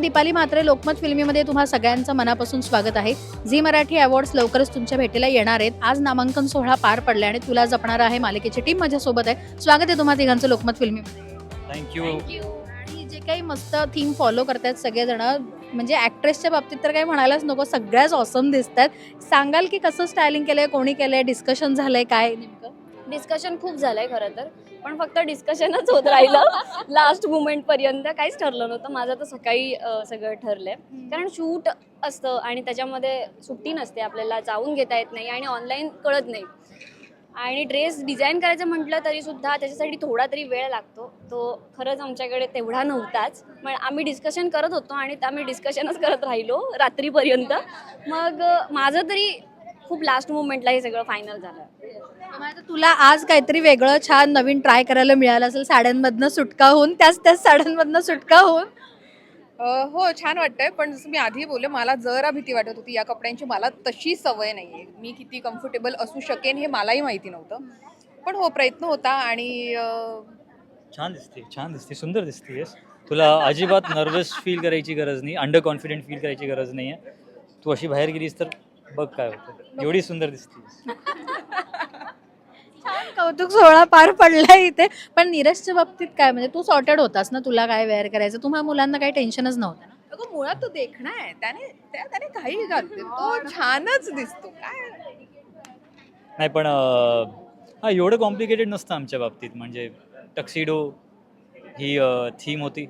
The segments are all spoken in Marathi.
मी दीपाली म्हात्रे. लोकमत फिल्मीमध्ये तुम्हा सगळ्यांचं मनापासून स्वागत आहे. झी मराठी अवॉर्ड्स लवकरच तुमच्या भेटीला येणार आहेत. आज नामांकन सोहळा पार पडला आणि तुला जपणार आहे मालिकेची टीम माझ्यासोबत आहे. स्वागत आहे तुम्हा तिघांचं लोकमत फिल्मीमध्ये. थँक्यू आणि जे काही मस्त थीम फॉलो करतायत सगळेजण म्हणजे ॲक्ट्रेसच्या बाबतीत तर काही म्हणायलाच नको सगळ्याच ऑसम दिसत आहेत सांगाल की कसं स्टायलिंग केलंय कोणी केलंय डिस्कशन झालंय काय नेमकं? डिस्कशन खूप झालंय खरं तर. पण फक्त डिस्कशनच होत राहिलं. लास्ट मुमेंट पर्यंत काहीच ठरलं नव्हतं. माझं तर सकाळी सगळं ठरलंय. कारण शूट असतं आणि त्याच्यामध्ये सुट्टी नसते. आपल्याला जाऊन घेता येत नाही आणि ऑनलाईन कळत नाही. आणि ड्रेस डिझाईन करायचं म्हटलं तरी सुद्धा त्याच्यासाठी थोडा तरी वेळ लागतो. तो खरंच आमच्याकडे तेवढा नव्हताच. पण आम्ही डिस्कशन करत होतो आणि आम्ही डिस्कशनच करत राहिलो रात्रीपर्यंत. मग माझं तरी खूप लास्ट मुमेंटला हे सगळं फायनल झालं. तुला आज काहीतरी वेगळं छान नवीन ट्राय करायला मिळालं असेल साड्यांमधनं सुटका होऊन त्याच त्याच साड्यांमधनं सुटका होऊन. हो छान वाटतंय पण जसं मी आधी बोलले मला जरा भीती वाटत होती या कपड्यांची मला तशी सवय नाहीये. मी किती कम्फर्टेबल असू शकेन हे मलाही माहिती नव्हतं. पण हो प्रयत्न होता आणि छान दिसते छान दिसते सुंदर दिसते येस तुला अजिबात नर्वस फील करायची गरज नाही अंडर कॉन्फिडेंट फील करायची गरज नाही आहे तू अशी बाहेर गेलीस तर बघ काय होतं. एवढी सुंदर दिसते छान कौतुक सोहळा पार पडला इथे. पण नीरजच्या बाबतीत काय? म्हणजे तू सॉर्टेड होतास ना तुला काय वेअर करायचं? तुम्हाला मुलांना काही टेन्शनच नव्हतं ना? अगं मुळात तो देखणा आहे. त्याने त्या- त्याने काही घालते तो छानच दिसतो. काय? नाही पण अं, हा एवढं कॉम्प्लिकेटेड नसतं आमच्या बाबतीत. म्हणजे टक्सिडो ही थीम होती.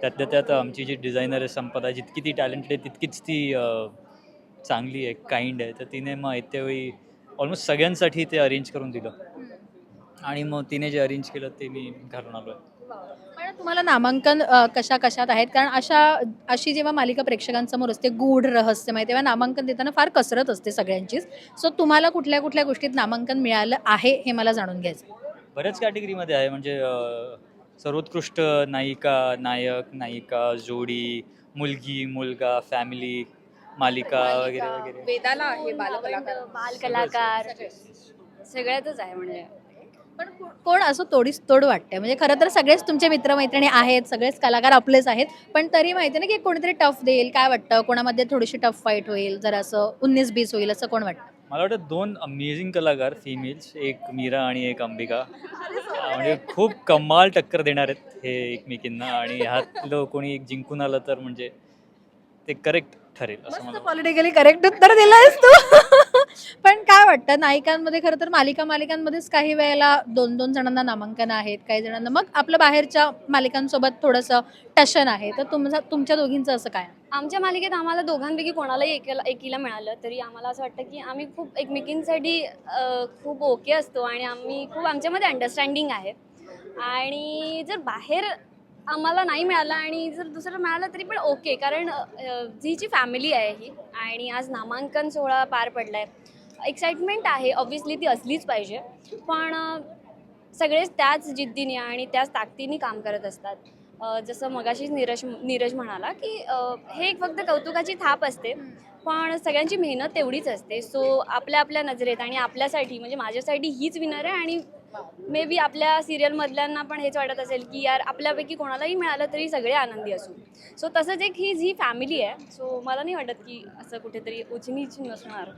त्यातल्या त्यात आमची जी डिझायनर आहे संपदा जितकी ती टॅलेंटेड आहे तितकीच ती अं, चांगली आहे काइंड आहे. तर तिने मग येत्यावेळी ऑलमोस्ट सगळ्यांसाठी ते अरेंज करून दिलं. आणि मग तिने जे अरेंज केलं ते मी घालून आलो पण तुम्हाला नामांकन कशा कशात आहेत? कारण अशा अशी जेव्हा मालिका प्रेक्षकांसमोर असते गूढ रहस्यमय तेव्हा नामांकन देताना फार कसरत असते सगळ्यांचीच. सो तुम्हाला कुठल्या कुठल्या गोष्टीत नामांकन मिळालं आहे हे मला जाणून घ्यायचं बऱ्याच कॅटेगरीमध्ये आहे. म्हणजे सर्वोत्कृष्ट नायिका नायक नायिका जोडी मुलगी मुलगा फॅमिली मालिका वगैरे वगैरे. वेदाला आहे बालकलाकार. बाल कलाकार सगळ्यातच आहे म्हणजे. पण को- कोण असं तोडीस तोड वाटते म्हणजे खरं तर सगळेच तुमचे मित्रमैत्रिणी आहेत सगळेच कलाकार आपलेच आहेत पण तरी माहिती ना की कोणीतरी टफ देईल. काय वाटतं? कोणामध्ये थोडीशी टफ फाईट होईल? जर असं उन्नीस बीस होईल असं कोण वाटतं? मला वाटतं दोन अमेझिंग कलाकार फिमेल्स एक मीरा आणि एक अंबिका. म्हणजे खूप कमाल टक्कर देणार आहेत हे एकमेकींना. आणि ह्यातलं कोणी एक जिंकून आलं तर म्हणजे ते करेक्ट ठरेल असं मला पॉलिटिकली करेक्ट उत्तर दिलंयस तू. पण काय वाटतं नायिकांमध्ये खरं तर मालिका मालिकांमध्येच काही वेळेला दोन दोन जणांना नामांकन आहेत काही जणांना. मग आपलं बाहेरच्या मालिकांसोबत थोडंसं टशन आहे. तर तुमचं तुमच्या दोघींचं असं काय? आमच्या मालिकेत आम्हाला दोघांपैकी कोणालाही एकेला एकीला मिळालं तरी आम्हाला असं वाटतं की आम्ही खूप एकमेकींसाठी अं, खूप ओके असतो आणि आम्ही खूप आमच्यामध्ये अंडरस्टँडिंग आहे. आणि जर बाहेर आम्हाला नाही मिळालं आणि जर दुसरं मिळालं तरी पण ओके. कारण जी जी फॅमिली आहे ही आणि आज नामांकन सोहळा पार पडला आहे एक्साइटमेंट आहे. ऑब्व्हियसली ती असलीच पाहिजे. पण सगळेच त्याच जिद्दीने आणि त्याच ताकदीने काम करत असतात. जसं मगाशीच नीरज नीरज म्हणाला की हे एक फक्त कौतुकाची थाप असते. पण सगळ्यांची मेहनत तेवढीच असते. सो आपल्या आपल्या नजरेत आणि आपल्यासाठी म्हणजे माझ्यासाठी हीच विनर आहे आणि मे बी आपल्या सिरियलमधल्यांना पण हेच वाटत असेल की यार आपल्यापैकी कोणालाही मिळालं तरी सगळे आनंदी असू. सो तसंच एक ही जी फॅमिली आहे सो मला नाही वाटत की असं कुठेतरी उचनीच नसणार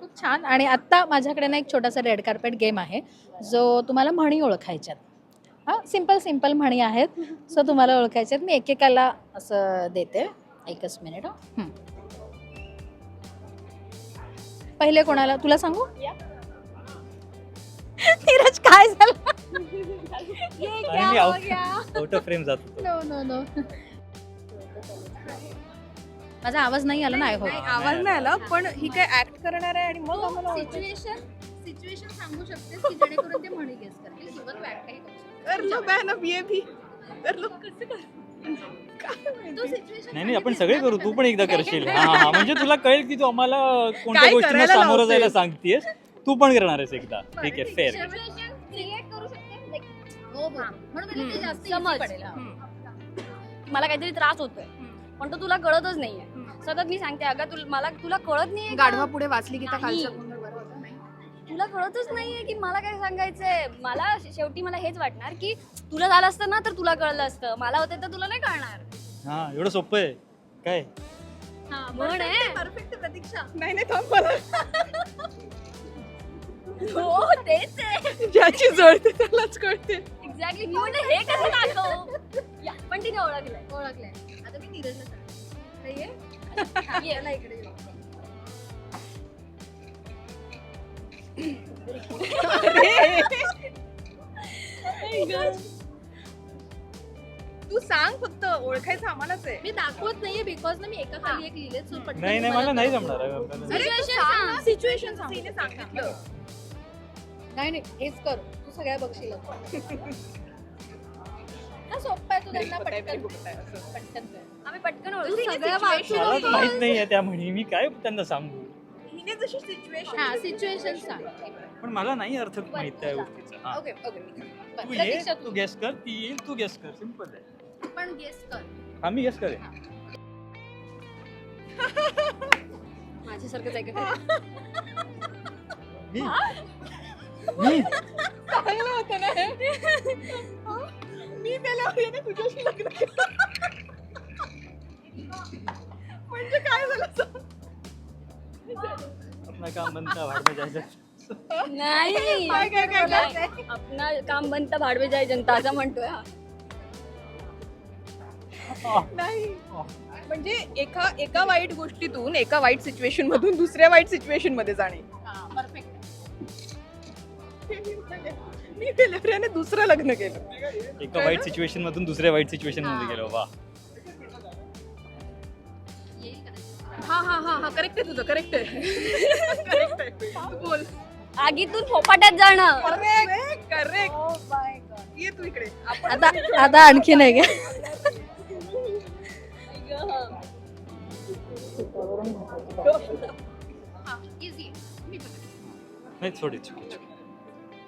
खूप छान. आणि आत्ता माझ्याकडे ना एक छोटासा रेड कार्पेट गेम आहे जो तुम्हाला म्हणी ओळखायच्यात. हां सिंपल सिंपल म्हणी आहेत. सो तुम्हाला ओळखायच्यात. मी एकेकाला असं देते. एकच मिनिट हं. पहिले कोणाला? तुला सांगू? काय झालं? आउट ऑफ फ्रेम जात होतो. No no no. माझा आवाज नाही आला नाही नाही हो. आवाज नाही आला पण ही काय ऍक्ट करणार आहे आणि मग आम्हाला ओळखायचं. सिच्युएशन सिच्युएशन सांगू शकतेस की जेणेकरून ते म्हणी गेस करतील. किंवा तू act काही करू शकतेस. कर लो बहन अब ये भी कर लो. कसं कर तू situation नाही नाही आपण सांगितलीस सगळे ना, करू. तू पण एकदा करशील. हा हा म्हणजे तुला कळेल की तू आम्हाला कोणत्या काय गोष्टींना करायला सामोरं जायला लावतेस? सांगतेस. तू पण करणार आहेस एकदा. ठीक आहे फेअर क्रिएट करू शकते? Like, हो, हो. म्हणून तुला ते हम्म. जास्त समज. easy पडेल, हा. मला काहीतरी त्रास होतोय. पण तो तुला कळतच नाहीये. सतत मी सांगते अगं तुला मला तुला कळत नाहीये का? गाढवा पुढे वाचली की नाही. तुला कळतच नाहीये की मला काय सांगायचंय? मला शे- शेवटी मला हेच वाटणार की तुला झालं असतं ना तर तुला कळलं असतं. मला होते तर तुला नाही कळणार. हा एवढं सोपं आहे. काय? म्हण आहे. परफेक्ट प्रतीक्षा. नाही नाही थांब मला. हो तेच आहे. ज्याची जळते त्यालाच कळते. एक्झॅक्टली मी म्हणलं हे कसं दाखव? या, पण तिने ओळखलंय ओळखलंय. आता मी नीरजला सांगते. नाहीये ये. याला इकडे ये. तू सांग फक्त ओळखायचं आम्हालाच आहे. मी दाखवत नाहीये बिकॉज ना मी एका खाली एक लिहिले सो पटकन नाही नाही मला नाही जमणार आहे. सांग. सिच्युएशन तिने सांगितलं. नाही नाही हेच कर. तू सगळ्या बघशील. हा सोप्पा आहे तू त्यांना पटकन पटकन कर. आम्ही पटकन तू ओळखू. सगळ्या situation मला वाचून तर माहीत नाहीये त्या म्हणी. मी काय त्यांना सांगू? हिने जशी सिच्युएशन हा सिच्युएशन सांग. पण मला नाही अर्थ माहीत त्या गोष्टीचा. हा. Okay okay. तू ये प्रतीक्षा तू. तू गेस कर. ती येईल तू गेस कर. सिंपल आहे. पण गेस कर. हा मी गेस करेन. माझ्यासारखंच आहे का? मी? मी? चांगलं होतं ना हे? मी मेल्यावर याने तुझ्याशी लग्न केलं. म्हणजे काय झालं सांग? अपना काम बनता भाड में जायचं. नाही काय काय काय काय? आपला काम बनता भाडवे जाय जनता असं म्हणतोय हा. नाही. म्हणजे एका एका वाईट गोष्टीतून एका वाईट सिच्युएशन मधून दुसऱ्या वाईट सिच्युएशनमध्ये जाणे. मी मेल्यावर याने दुसरं लग्न केलं. एका वाईट सिच्युएशन मधून दुसऱ्या वाईट सिच्युएशनमध्ये गेलो वा. हा हा हा हा करेक्ट आहे तुझं करेक्ट आहे. करेक्ट आहे. बोल. आगीतून फोपाट्यात जाणं. करेक्ट करेक्ट ये तू इकडे. आता आता आणखी नाही का? नाही थोडी चुकी चुकी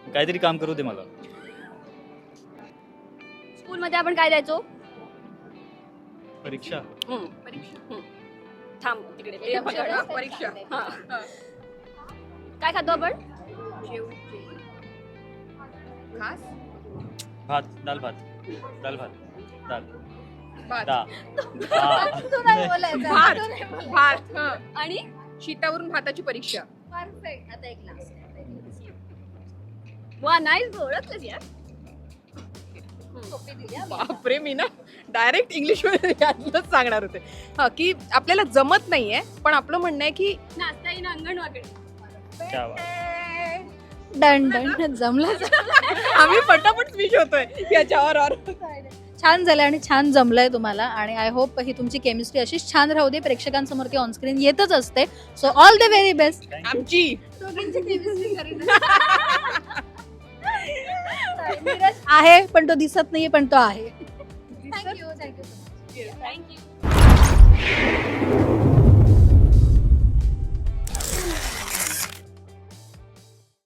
काहीतरी काम करू दे मला. स्कूल मध्ये आपण काय द्यायचो? परीक्षा. हम्म. परीक्षा. थांब तिकडे. ते परीक्षा पकड. ना, परीक्षा. हा. काय खातो आपण? भात दाल भात. दाल भात. दाल. भात. दा. तू नाही बोलायचं. भात. तू नाही बोलायचं. भात. हा. आणि? शीतावरून भाताची परीक्षा. परफेक्ट आता एक लास्ट वा नाही ओळखलंस यार. बापरे मी ना डायरेक्ट इंग्लिशमध्ये यातलंच सांगणार होते. हा की आपल्याला जमत नाहीये पण आपलं म्हणणं आहे की नाचता येईन अंगणवाडी क्या बात. डन डन जमलं? आम्ही पटापट स्पीच होतोय याच्यावर. और छान झालं आणि छान जमलंय तुम्हाला. आणि आय होप ही तुमची केमिस्ट्री अशीच छान राहू दे. प्रेक्षकांसमोर ती ऑनस्क्रीन येतच असते. So all the very best Thank you. आमची आहे पण तो दिसत नाहीये पण तो आहे. Thank you thank you thank you